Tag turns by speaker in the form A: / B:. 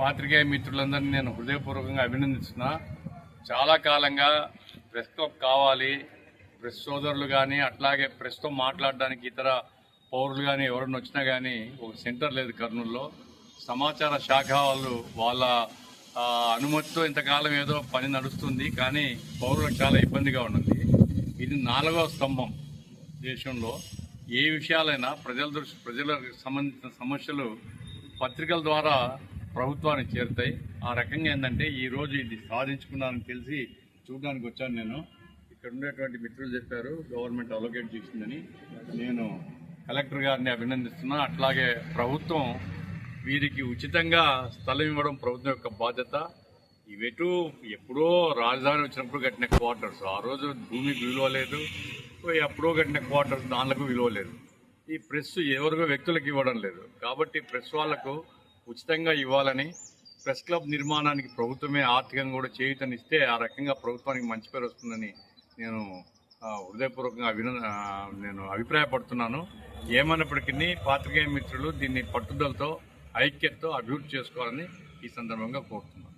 A: పాత్రికేయ మిత్రులందరినీ నేను హృదయపూర్వకంగా అభినందిస్తున్నా. చాలా కాలంగా ప్రెస్ క్లబ్ కావాలి ప్రెస్ సోదరులు కానీ అట్లాగే ప్రెస్తో మాట్లాడడానికి ఇతర పౌరులు కానీ ఎవరైనా వచ్చినా కానీ ఒక సెంటర్ లేదు కర్నూలులో. సమాచార శాఖ వాళ్ళు వాళ్ళ అనుమతితో ఇంతకాలం ఏదో పని నడుస్తుంది కానీ పౌరులకు చాలా ఇబ్బందిగా ఉన్నది. ఇది నాలుగవ స్తంభం దేశంలో. ఏ విషయాలైనా ప్రజల దృష్టి ప్రజలకు సంబంధించిన సమస్యలు పత్రికల ద్వారా ప్రభుత్వానికి చేరుతాయి. ఆ రకంగా ఏంటంటే ఈ రోజు ఇది సాధించుకున్నానని తెలిసి చూడడానికి వచ్చాను నేను. ఇక్కడ ఉండేటువంటి మిత్రులు చెప్పారు గవర్నమెంట్ అలొకేట్ చేసిందని. నేను కలెక్టర్ గారిని అభినందిస్తున్నా అట్లాగే ప్రభుత్వం వీరికి ఉచితంగా స్థలం ఇవ్వడం ప్రభుత్వం యొక్క బాధ్యత. ఇవెటు ఎప్పుడో రాజధాని వచ్చినప్పుడు కట్టిన క్వార్టర్స్. ఆ రోజు భూమికి విలువ లేదు. ఎప్పుడో కట్టిన క్వార్టర్స్ దానిలకు విలువ లేదు. ఈ ప్రెస్ ఎవరికో వ్యక్తులకు ఇవ్వడం లేదు. కాబట్టి ప్రెస్ వాళ్ళకు ఉచితంగా ఇవ్వాలని ప్రెస్ క్లబ్ నిర్మాణానికి ప్రభుత్వమే ఆర్థికంగా కూడా చేయుతనిస్తే ఆ రకంగా ప్రభుత్వానికి మంచి పేరు వస్తుందని నేను హృదయపూర్వకంగా అభిన నేను అభిప్రాయపడుతున్నాను. ఏమైనప్పటికీ పాత్రికేయ మిత్రులు దీన్ని పట్టుదలతో ఐక్యతతో అభివృద్ధి చేసుకోవాలని ఈ సందర్భంగా కోరుతున్నాను.